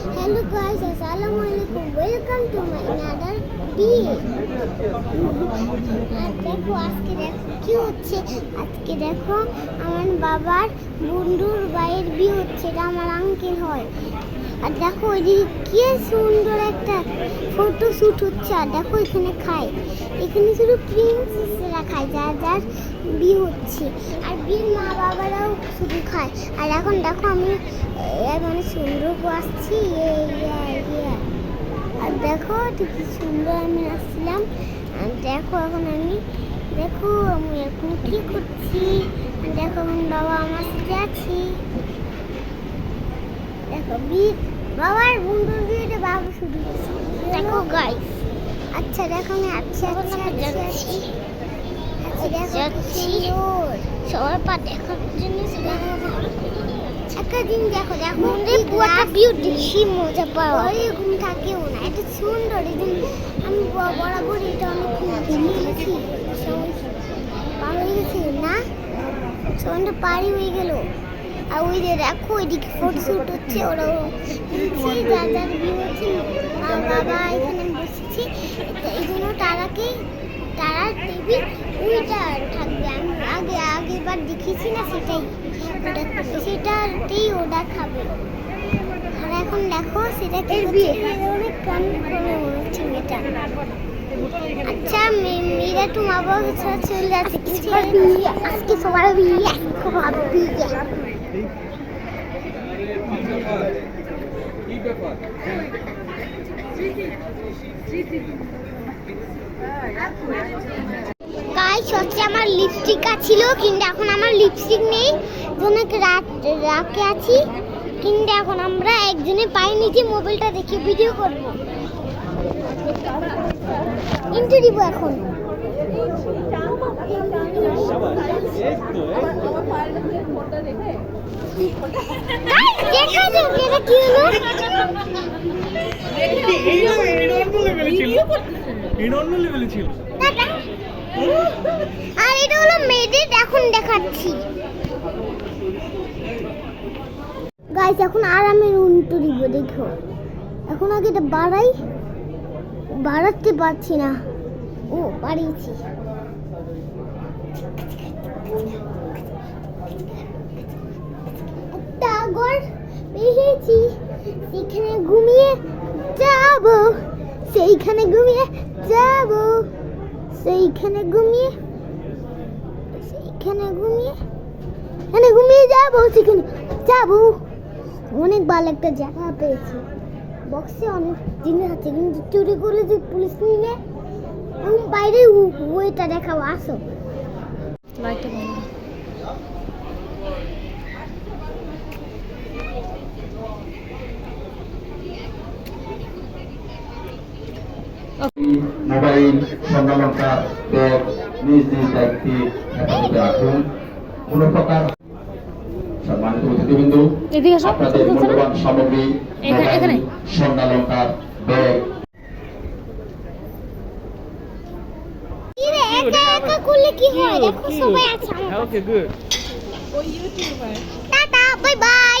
Hello guys, Assalamualaikum. Welcome to my another video. আর দেখো আজকে দেখো কি হচ্ছে আজকে দেখো আমার বাবার বন্ধুর ভাইয়ের বিয়ে হচ্ছে এটা আমার আঙ্কেল হয় আর দেখো ওইদিকে কি সুন্দর একটা ফটো শুট হচ্ছে, আর দেখো এখানে খায়। এখানে শুধু প্রিন্সেসরা খায়, যার যার বিয়ে হচ্ছে। আর বিয়ের মা বাবারাও শুধু খায়। আর এখন দেখো আমি মানে সুন্দর আসছি আর দেখো ঠিক সুন্দর আমি আসছিলাম। আর দেখো এখন আমি, দেখো আমি এখন কি করছি? দেখো বাবা আমার সাথে আছি। দেখো বি বাবার বন্ধুর বিয়েটা বাবা শুরু দেখো গাইস আচ্ছা দেখো আমি আচ্ছা আচ্ছা আচ্ছা আচ্ছা দেখো কি সুন্দর। সবার পা দেখার জন্য একটা দিন দেখো দেখো পুরোটা বিউটি বেশি মজা পাওয়া। এরকম থাকেও না এটা সুন্দর জন্য আমি বরাবর এটা অনেক নিয়েছি পার হয়ে গেছে না? সন্ধ্যা পারি হয়ে গেল। আর ওই যে দেখো ওইদিকে ফটো শ্যুট হচ্ছে বলছি যার যার বিয়ে হচ্ছে, মা বাবা এখানে বসেছি। এই জন্য তারাকে, তারা টিভি ওইটা থাকবে। আমি আগে আগেবার দেখেছি না সেটাই। ওটা, সেটাতেই ওটা খাবে। আর এখন দেখো সেটা কি অনেক কান করে হচ্ছে মেয়েটা। আচ্ছা মেয়েরা তো মা বাবা চলে যাচ্ছে। কিন্তু আজকে সবার বিয়ে। খুব ভালো বিয়ে গাইস হচ্ছে আমার লিপস্টিক ছিল, কিন্তু এখন আমার লিপস্টিক নেই। অনেক রাত, রাতে আছি, কিন্তু এখন আমরা একজনের পায়ে নিচে মোবাইলটা দেখে ভিডিও করব। ইন্টু দিব এখন Guys, দেখা যাক এটা কি হলো টাটা। আর এটা হলো মেয়েদের এখন দেখাচ্ছি গাইস এখন আরামের উল্টো দিব, দেখো। এখন আগে এটা বাড়াই। বাড়াতে পারছি না। ও, বাড়িয়েছি। পেয়েছি সেখানে ঘুমিয়ে যাব। সেইখানে ঘুমিয়ে যাব। সেইখানে ঘুমিয়ে সেইখানে ঘুমিয়ে এখানে ঘুমিয়ে যাব, সেখানে যাব। অনেক ভালো একটা জায়গা পেয়েছি। বক্সে অনেক জিনিস আছে, কিন্তু চুরি করে যে পুলিশ নিয়ে এবং বাইরে ওইটা দেখাবো, আসো। মোবাইল স্বর্ণালঙ্কার ব্যাগ নিজ নিজ দায়িত্বে হেফাজতে রাখুন কোনো প্রকার সম্মানিত অতিথিবৃন্দ আপনাদের মূল্যবান সামগ্রী স্বর্ণালঙ্কার ব্যাগ। কি হয়? দেখো সবাই আছে. Tata bye bye